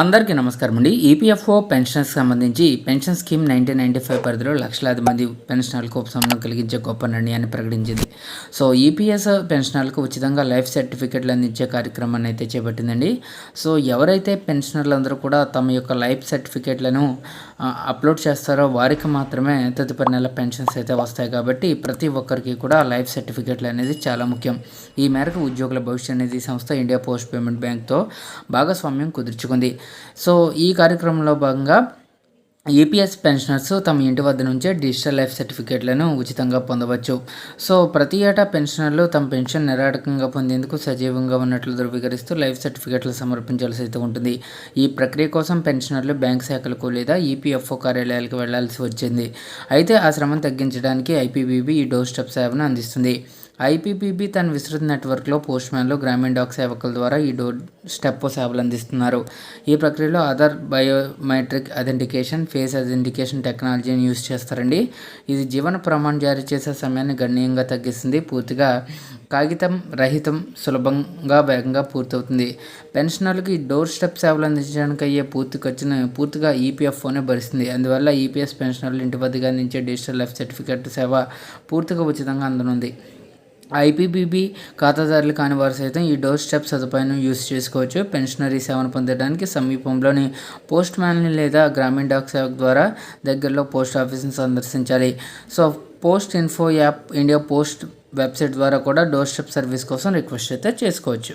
అందరికీ నమస్కారం అండి. ఈపీఎఫ్ఓ పెన్షన్స్ సంబంధించి pension scheme nineteen ninety five పరిధిలో లక్షలాది మంది పెన్షనర్లకు ఉపశమనం కలిగించే గొప్ప నిర్ణయాన్ని ప్రకటించింది. సో ఈపీఎస్ పెన్షనర్లకు ఉచితంగా లైఫ్ సర్టిఫికెట్లు అందించే కార్యక్రమాన్ని అయితే చేపట్టిందండి. సో ఎవరైతే పెన్షనర్లందరూ కూడా తమ యొక్క లైఫ్ సర్టిఫికెట్లను అప్లోడ్ చేస్తారో వారికి మాత్రమే తదుపరి నెల పెన్షన్స్ అయితే వస్తాయి కాబట్టి ప్రతి ఒక్కరికి కూడా లైఫ్ సర్టిఫికెట్లు అనేది చాలా ముఖ్యం. ఈ మేరకు ఉద్యోగుల భవిష్య నిధి సంస్థ ఇండియా పోస్ట్ పేమెంట్ బ్యాంక్తో భాగస్వామ్యం కుదుర్చుకుంది. సో ఈ కార్యక్రమంలో భాగంగా ఈపీఎస్ పెన్షనర్స్ తమ ఇంటి వద్ద నుంచే డిజిటల్ లైఫ్ సర్టిఫికేట్లను ఉచితంగా పొందవచ్చు. సో ప్రతి ఏటా పెన్షనర్లు తమ పెన్షన్ నిరాటకంగా పొందేందుకు సజీవంగా ఉన్నట్లు ధృవీకరిస్తూ లైఫ్ సర్టిఫికేట్లు సమర్పించాల్సి అయితే ఉంటుంది. ఈ ప్రక్రియ కోసం పెన్షనర్లు బ్యాంక్ శాఖలకు లేదా ఈపీఎఫ్ఓ కార్యాలయాలకు వెళ్ళాల్సి వచ్చింది. అయితే ఆ శ్రమను తగ్గించడానికి ఐపీబీబీ ఈ డోర్ స్టెప్ సేవను అందిస్తుంది. ఐపీపీబీ తన విస్తృత నెట్వర్క్లో పోస్ట్మెన్లు గ్రామీణ డాక్ సేవకుల ద్వారా ఈ డోర్ స్టెప్ సేవలు అందిస్తున్నారు. ఈ ప్రక్రియలో Aadhaar biometric authentication face authentication టెక్నాలజీని యూజ్ చేస్తారండి. ఇది జీవన ప్రమాణం జారీ చేసే సమయాన్ని గణనీయంగా తగ్గిస్తుంది. పూర్తిగా కాగితం రహితం సులభంగా వేగంగా పూర్తవుతుంది. పెన్షనర్లకు ఈ డోర్ స్టెప్ సేవలు అందించడానికి అయ్యే పూర్తి ఖర్చును పూర్తిగా ఈపీఎఫ్ఓనే భరిస్తుంది. అందువల్ల ఈపీఎస్ పెన్షనర్లు ఇంటి వద్దగా అందించే డిజిటల్ లైఫ్ సర్టిఫికెట్ సేవ పూర్తిగా ఉచితంగా అందనుంది. ఐపీబీబీ ఖాతాదారులు కాని వారు సైతం ఈ డోర్ స్టెప్ సదుపాయం యూస్ చేసుకోవచ్చు. పెన్షనరీ సేవను పొందడానికి సమీపంలోని పోస్ట్ మ్యాన్ లేదా గ్రామీణ డాక్ సేవక్ ద్వారా దగ్గరలో పోస్ట్ ఆఫీస్ని సందర్శించాలి. So post info app India post website ద్వారా కూడా డోర్ స్టెప్ సర్వీస్ కోసం రిక్వెస్ట్ అయితే చేసుకోవచ్చు.